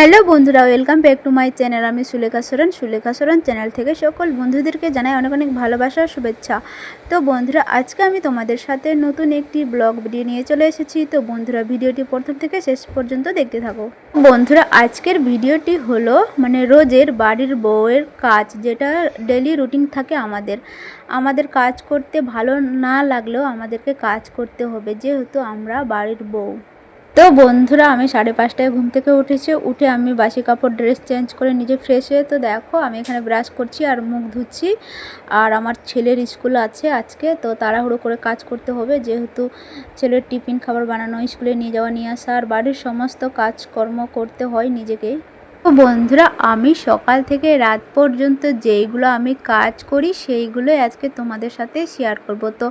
Hello বন্ধুরা, welcome back to my channel. আমি Sulekha Soren. Sulekha Soren channel থেকে সকল বন্ধুদেরকে জানাই অনেক অনেক ভালোবাসা, শুভেচ্ছা। তো বন্ধুরা, আজকে আমি তোমাদের সাথে নতুন একটি ব্লগ ভিডিও নিয়ে চলে এসেছি। তো বন্ধুরা, ভিডিওটি প্রথম থেকে শেষ পর্যন্ত দেখতে থাকো। বন্ধুরা, আজকের ভিডিওটি হলো মানে রোজের বাড়ির বউয়ের কাজ, যেটা ডেলি রুটিন থাকে আমাদের। আমাদের কাজ করতে ভালো না লাগলেও আমাদেরকে কাজ করতে হবে, যেহেতু আমরা বাড়ির বউ। তো বন্ধুরা, আমি সাড়ে পাঁচটায় ঘুম থেকে উঠেছি। উঠে আমি বাসি কাপড় ড্রেস চেঞ্জ করে নিজে ফ্রেশ হয়ে, তো দেখো, আমি এখানে ব্রাশ করছি আর মুখ ধুচ্ছি। আর আমার ছেলের স্কুল আছে আজকে, তো তাড়াহুড়ো করে কাজ করতে হবে। যেহেতু ছেলের টিফিন খাবার বানানো, স্কুলে নিয়ে যাওয়া, নিয়ে আসা, আর বাড়ির সমস্ত কাজকর্ম করতে হয় নিজেকেই। তো বন্ধুরা, আমি সকাল থেকে রাত পর্যন্ত যেইগুলো আমি কাজ করি, সেইগুলোই আজকে তোমাদের সাথে শেয়ার করব। তো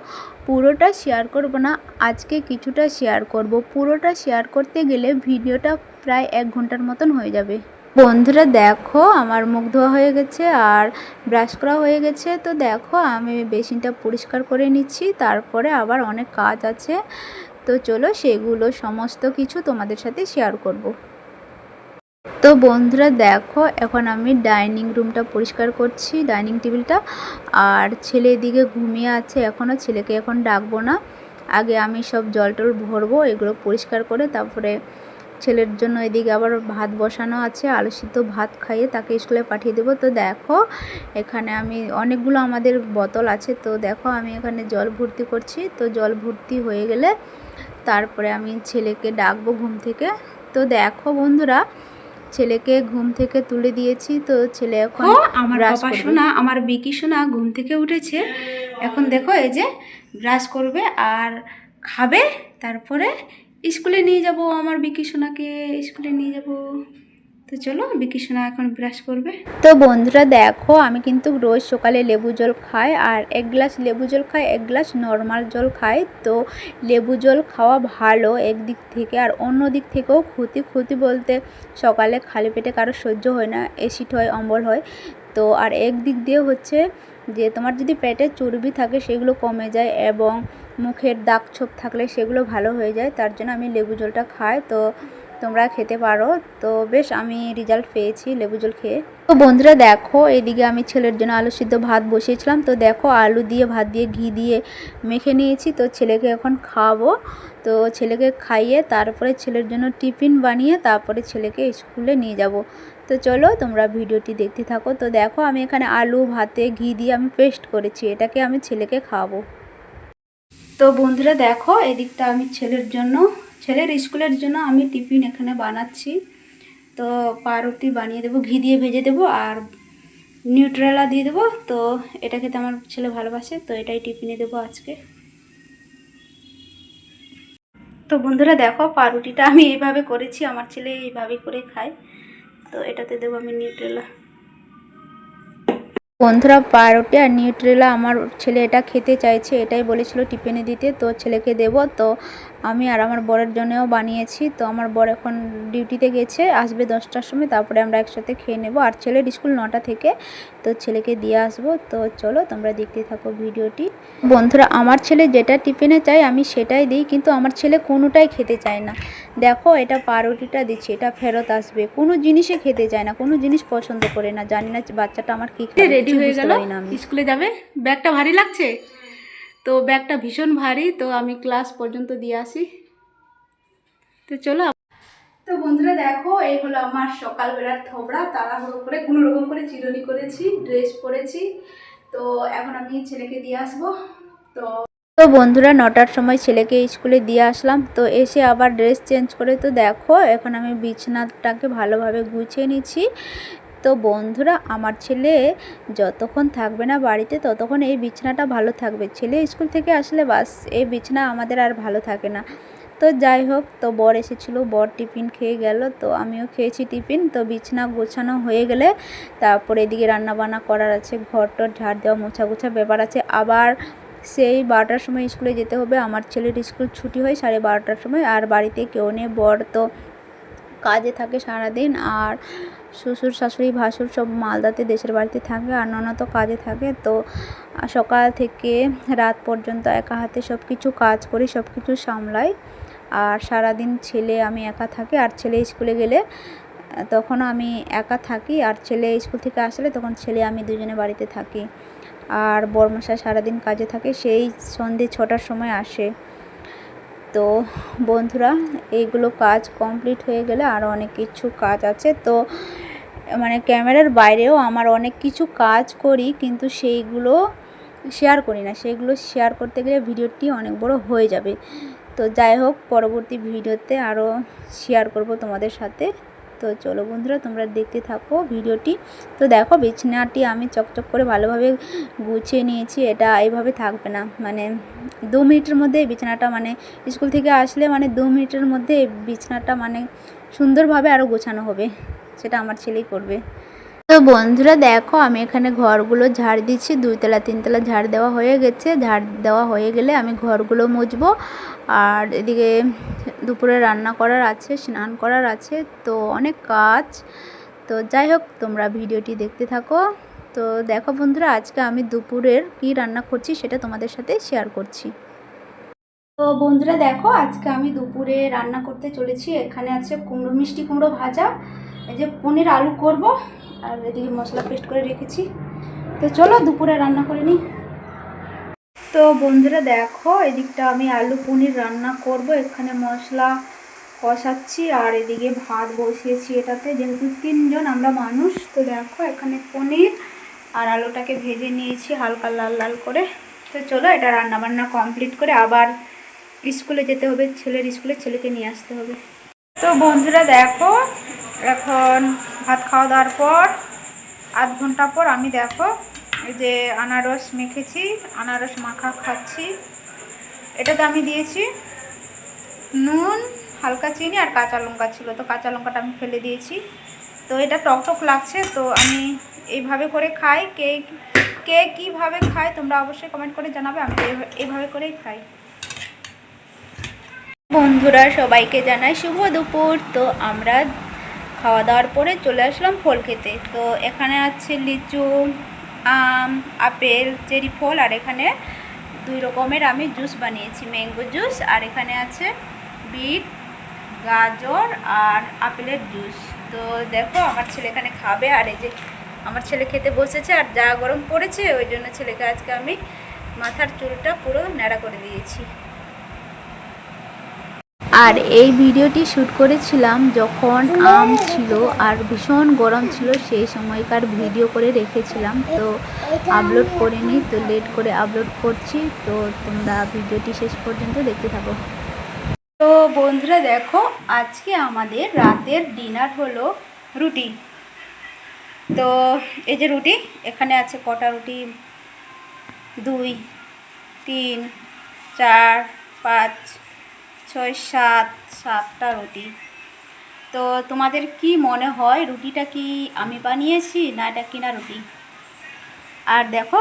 পুরোটা শেয়ার করব না, আজকে কিছুটা শেয়ার করব। পুরোটা শেয়ার করতে গেলে ভিডিওটা প্রায় এক ঘণ্টার মতন হয়ে যাবে। বন্ধুরা, দেখো আমার মুখ ধোয়া হয়ে গেছে আর ব্রাশ করা হয়ে গেছে। তো দেখো, আমি বেসিনটা পরিষ্কার করে নিচ্ছি, তারপরে আবার অনেক কাজ আছে। তো চলো, সেগুলো সমস্ত কিছু তোমাদের সাথে শেয়ার করব। তো বন্ধুরা দেখো, এখন আমি ডাইনিং রুমটা পরিষ্কার করছি, ডাইনিং টেবিলটা। আর ছেলে এদিকে ঘুমিয়ে আছে এখনও ছেলেকে এখন ডাকবো না। আগে আমি সব জল টল ভরবো, এগুলো পরিষ্কার করে তারপরে ছেলের জন্য এদিকে আবার ভাত বসানো আছে, আলু সিদ্ধ ভাত খাইয়ে তাকে স্কুলে পাঠিয়ে দেবো। তো দেখো, এখানে আমি অনেকগুলো আমাদের বোতল আছে, তো দেখো আমি এখানে জল ভর্তি করছি। তো জল ভর্তি হয়ে গেলে তারপরে আমি ছেলেকে ডাকবো ঘুম থেকে। তো দেখো বন্ধুরা ছেলেকে ঘুম থেকে তুলে দিয়েছি তো ছেলে এখন আমার বাবা শোনা সোনা আমার বিকি সোনা ঘুম থেকে উঠেছে। এখন দেখো এই যে ব্রাশ করবে আর খাবে তারপরে স্কুলে নিয়ে যাব আমার বিকি সোনাকে স্কুলে নিয়ে যাব। তো চলো, বিকি সোনা এখন ব্রাশ করবে। তো বন্ধুরা দেখো, আমি কিন্তু রোজ সকালে লেবু জল খাই আর এক গ্লাস লেবু জল খাই, এক গ্লাস নর্মাল জল খাই। তো লেবু জল খাওয়া ভালো একদিক থেকে আর অন্য দিক থেকেও ক্ষতি ক্ষতি বলতে সকালে খালি পেটে কারও সহ্য হয় না অ্যাসিড হয়, অম্বল হয়। তো আর এক দিক দিয়ে হচ্ছে যে তোমার যদি পেটে চর্বি থাকে সেগুলো কমে যায় এবং মুখের দাগ ছোপ থাকলে সেগুলো ভালো হয়ে যায়, তার জন্য আমি লেবু জলটা খাই। তো তোমরা খেতে পারো। তো বেশ, আমি রেজাল্ট পেয়েছি, লেবু জল খেয়ে। তো বন্ধুরা, দেখো, এদিকে আমি ছেলের জন্য আলু সিদ্ধ ভাত বসিয়েছিলাম। তো দেখো, আলু দিয়ে, ভাত দিয়ে, ঘি দিয়ে মেখে নিয়েছি। তো ছেলেকে এখন খাওয়াবো। তো ছেলেকে খাইয়ে তারপরে ছেলের জন্য টিফিন বানিয়ে তারপরে ছেলেকে স্কুলে নিয়ে যাব। তো চলো, তোমরা ভিডিওটি দেখতে থাকো। তো দেখো, আমি এখানে আলু, ভাতে, ঘি দিয়ে আমি পেস্ট করেছি। এটাকে আমি ছেলেকে খাওয়াবো। তো বন্ধুরা, দেখো, এদিকটা আমি ছেলের জন্য ছেলের স্কুলের জন্য আমি টিফিন এখানে বানাচ্ছি। তো পাউরুটি বানিয়ে দেবো, ঘি দিয়ে ভেজে দেবো আর নিউট্রেলা দিয়ে দেবো। তো এটা খেতে আমার ছেলে ভালোবাসে, তো এটাই টিফিনে দেবো আজকে। তো বন্ধুরা দেখো, পাউরুটিটা আমি এইভাবে করেছি, আমার ছেলে এইভাবে করে খায়। তো এটাতে দেবো আমি নিউট্রেলা। বন্ধুরা, পাউরুটি আর নিউট্রেলা, আমার ছেলে এটা খেতে চাইছে, এটাই বলেছিল টিফিনে দিতে, তো ছেলেকে দেব। তো আমি আর আমার বরের জন্যও বানিয়েছি। তো আমার বর এখন ডিউটিতে গেছে আসবে দশটার সময় তারপরে আমরা একসাথে খেয়ে নেব। আর ছেলের স্কুল নটা থেকে তো ছেলেকে দিয়ে আসব। তো চলো তোমরা দেখতে থাকো ভিডিওটি। বন্ধুরা আমার ছেলে যেটা টিফিনে চাই আমি সেটাই দিই কিন্তু আমার ছেলে কোনোটাই খেতে চায় না। দেখো এটা পাউরুটিটা দিচ্ছি এটা ফেরত আসবে। কোনো জিনিসে খেতে চায় না কোনো জিনিস পছন্দ করে না। জানি না বাচ্চাটা আমার কি রেডি হয়ে গেল। স্কুলে যাবে? ব্যাগটা ভারী লাগছে? তো ব্যাগটা ভীষণ ভারী, তো আমি ক্লাস পর্যন্ত দিয়ে আসি। তো চলো তো বন্ধুরা দেখো, এই হলো আমার সকালবেলার থবড়া তাড়াহুড়ো করে কোনো রকম করে চিরুনি করেছি, ড্রেস পরেছি। তো এখন আমি ছেলেকে দিয়ে আসব। তো তো বন্ধুরা, নটার সময় ছেলেকে স্কুলে দিয়ে আসলাম। তো এসে আবার ড্রেস চেঞ্জ করে, তো দেখো, এখন আমি বিছানাটাকে ভালোভাবে গুছিয়ে নিচ্ছি। তো বন্ধুরা, আমার ছেলে যতক্ষণ থাকবে না বাড়িতে, ততক্ষণ এই বিছানাটা ভালো থাকবে। ছেলে স্কুল থেকে আসলে বাস, এই বিছানা আমাদের আর ভালো থাকে না। তো যাই হোক, তো বর এসেছিল, বর টিফিন খেয়ে গেল, তো আমিও খেয়েছি টিফিন। তো বিছানা গোছানো হয়ে গেলে তারপরে এদিকে রান্না বান্না করার আছে ঘর টর ঝাড় দেওয়া মোছা গোছা ব্যাপার আছে। আবার সেই বারোটার সময় স্কুলে যেতে হবে। আমার ছেলের স্কুল ছুটি হয় সাড়ে বারোটার সময়। আর বাড়িতে কেউ নেই, বর তো কাজে থাকে সারাদিন আর শ্বশুর শাশুড়ি ভাসুর সব মালদাতে দেশের বাড়িতে থাকে আর ননদ তো কাজে থাকে। তো সকাল থেকে রাত পর্যন্ত একা হাতে সব কিছু কাজ করি সব কিছু সামলাই। আর সারাদিন ছেলে আমি একা থাকি আর ছেলে স্কুলে গেলে তখন আমি একা থাকি আর ছেলে স্কুল থেকে আসলে তখন ছেলে আমি দুজনে বাড়িতে থাকি। আর বর্মশা সারাদিন কাজে থাকে, সেই সন্ধে ছটার সময় আসে। তো বন্ধুরা, এইগুলো কাজ কমপ্লিট হয়ে গেলে আরও অনেক কিছু কাজ আছে। তো মানে ক্যামেরার বাইরেও আমার অনেক কিছু কাজ করি, কিন্তু সেইগুলো শেয়ার করি না। সেইগুলো শেয়ার করতে গেলে ভিডিওটি অনেক বড় হয়ে যাবে। তো যাই হোক, পরবর্তী ভিডিওতে আরও শেয়ার করব তোমাদের সাথে। তো চলো বন্ধুরা, তোমরা দেখতে থাকো ভিডিওটি। তো দেখো, বিছনাটি আমি চকচক করে ভালোভাবে গুছিয়ে নিয়েছি, এটা এইভাবে থাকবে না। মানে দু মিনিটের মধ্যে বিছানাটা মানে স্কুল থেকে আসলে মানে দু মিনিটের মধ্যে বিছানাটা মানে সুন্দরভাবে আরও গোছানো হবে, সেটা আমার ছেলেই করবে। তো বন্ধুরা দেখো, আমি এখানে ঘরগুলো ঝাড় দিচ্ছি। দুইতলা, তিনতলা ঝাড় দেওয়া হয়ে গেছে। ঝাড় দেওয়া হয়ে গেলে আমি ঘরগুলো মুছবো। আর এদিকে দুপুরে রান্না করার আছে, স্নান করার আছে, তো অনেক কাজ। তো যাই হোক, তোমরা ভিডিওটি দেখতে থাকো। তো দেখো বন্ধুরা, আজকে আমি দুপুরের কি রান্না করছি সেটা তোমাদের সাথে শেয়ার করছি। তো বন্ধুরা দেখো, আজকে আমি দুপুরে রান্না করতে চলেছি। এখানে আছে কুমড়ো, মিষ্টি কুমড়ো ভাজা। এই যে পনির আলু করব, আর এদিকে মশলা পেস্ট করে রেখেছি। তো চলো দুপুরে রান্না করে নিই। তো বন্ধুরা দেখো, এদিকটা আমি আলু পনির রান্না করব। এখানে মশলা কষাচ্ছি, আর এদিকে ভাত বসিয়েছি এটাতে। যেহেতু তিনজন আমরা মানুষ, তো দেখো এখানে পনির আর আলুটাকে ভেজে নিয়েছি হালকা লাল লাল করে। তো চলো এটা রান্না বান্না কমপ্লিট করে আবার স্কুলে যেতে হবে, ছেলের স্কুলে, ছেলেকে নিয়ে আসতে হবে। তো বন্ধুরা দেখো এখন ভাত খাওয়া দাওয়ার পর আধ ঘণ্টা পর আমি দেখো এই যে আনারস মেখেছি, আনারস মাখা খাচ্ছি। এটাতে আমি দিয়েছি নুন, হালকা চিনি আর কাঁচা লঙ্কা ছিল। তো কাঁচা লঙ্কাটা আমি ফেলে দিয়েছি। তো এটা টক টক লাগছে, তো আমি এইভাবে করে খাই। কে কে কীভাবে খায় তোমরা অবশ্যই কমেন্ট করে জানাবে। আমি এইভাবে করেই খাই। বন্ধুরা, সবাইকে জানাই শুভ দুপুর। তো আমরা খাওয়া দাওয়ার পরে চলে আসলাম ফল খেতে। তো এখানে আছে লিচু, আম, আপেল, চেরি ফল, আর এখানে দুই রকমের আমি জুস বানিয়েছি, ম্যাঙ্গো জুস, আর এখানে আছে বিট, গাজর, আর আপেলের জুস। তো দেখো, আমার ছেলে এখানে খাবে, আর এই যে আমার ছেলে খেতে বসেছে, আর যা গরম পড়েছে, ওই জন্য ছেলেকে আজকে আমি মাথার চুলটা পুরো ন্যাড়া করে দিয়েছি। আর এই ভিডিওটি শ্যুট করেছিলাম যখন আম ছিল আর ভীষণ গরম ছিল, সেই সময়কার ভিডিও করে রেখেছিলাম। তো আপলোড করিনি, তো লেট করে আপলোড করছি। তো তোমরা ভিডিওটি শেষ পর্যন্ত দেখতে থাকো। তো বন্ধুরা দেখো, আজকে আমাদের রাতের ডিনার হলো রুটি। তো এই যে রুটি, এখানে আছে কটা রুটি? দুই, তিন, চার, পাঁচ ছয়, সাত, সাতটা রুটি। তো তোমাদের কি মনে হয়, রুটিটা কি আমি বানিয়েছি না এটা কিনা রুটি? আর দেখো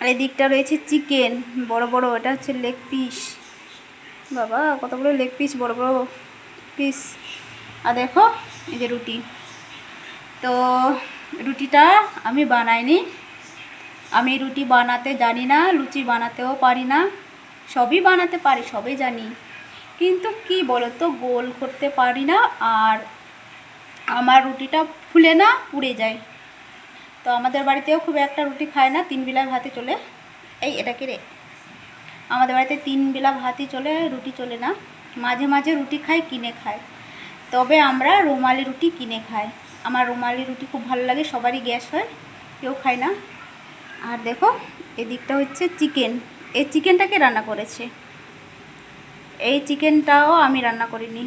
আর এদিকটা রয়েছে চিকেন, বড় বড়, এটা হচ্ছে লেগ পিস বাবা কতগুলো লেগ পিস বড় বড় পিস আর দেখো, এই যে রুটি। তো রুটিটা আমি বানাইনি। আমি রুটি বানাতে জানি না, লুচি বানাতেও পারি না। সবই বানাতে পারি, সবই জানি। কিন্তু কি বলো তো গোল করতে পারি না আর আমার রুটিটা ফুলে না, পুড়ে যায়। তো আমাদের বাড়িতেও খুব একটা রুটি খায় না, তিন বেলা ভাতে চলে। এই, এটা কি রে? আমাদের বাড়িতে তিন বেলা ভাতই চলে, রুটি চলে না। মাঝে মাঝে রুটি খাই কিনে খায়। তবে আমরা রুমালি রুটি কিনে খাই। আমার রুমালি রুটি খুব ভালো লাগে, সবারই গ্যাস হয়, কেউ খায় না। আর দেখো, এদিকটা হচ্ছে চিকেন। এই চিকেনটাকে রান্না করেছে? চিকেনটাও আমি রান্না করিনি।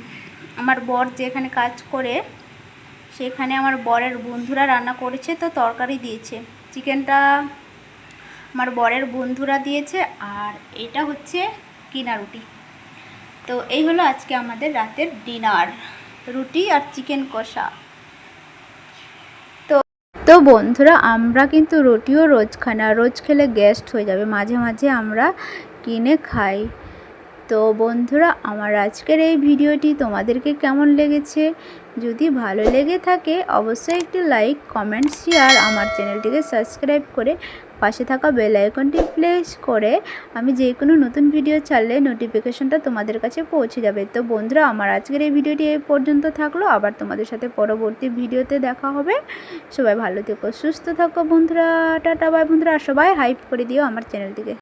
আমার বর যেখানে কাজ করে, সেখানে আমার বরের বন্ধুরা রান্না করেছে, তো তরকারি দিয়েছে। চিকেনটা আমার বরের বন্ধুরা দিয়েছে, আর এটা হচ্ছে কিনা রুটি। তো এই হলো আজকে আমাদের রাতের ডিনার, রুটি আর চিকেন কষা। তো তো বন্ধুরা, আমরা কিন্তু রুটিও রোজ খাই না, রোজ খেলে গ্যাস্ট হয়ে যাবে। মাঝে মাঝে আমরা কিনে খাই। তো বন্ধুরা, আমার আজকের এই ভিডিওটি তোমাদেরকে কেমন লেগেছে? যদি ভালো লেগে থাকে, অবশ্যই একটি লাইক, কমেন্ট, শেয়ার আমার চ্যানেলটিকে সাবস্ক্রাইব করে পাশে থাকা বেল আইকনটি প্রেস করে আমি যে কোনো নতুন ভিডিও ছাড়লে নোটিফিকেশনটা তোমাদের কাছে পৌঁছে যাবে। তো বন্ধুরা, আমার আজকের এই ভিডিওটি এই পর্যন্ত থাকল। আবার তোমাদের সাথে পরবর্তী ভিডিওতে দেখা হবে। সবাই ভালো থেকো, সুস্থ থাকো বন্ধুরা। টাটা বাই বন্ধুরা। সবাই হাইপ করে দিও আমার চ্যানেলটিকে।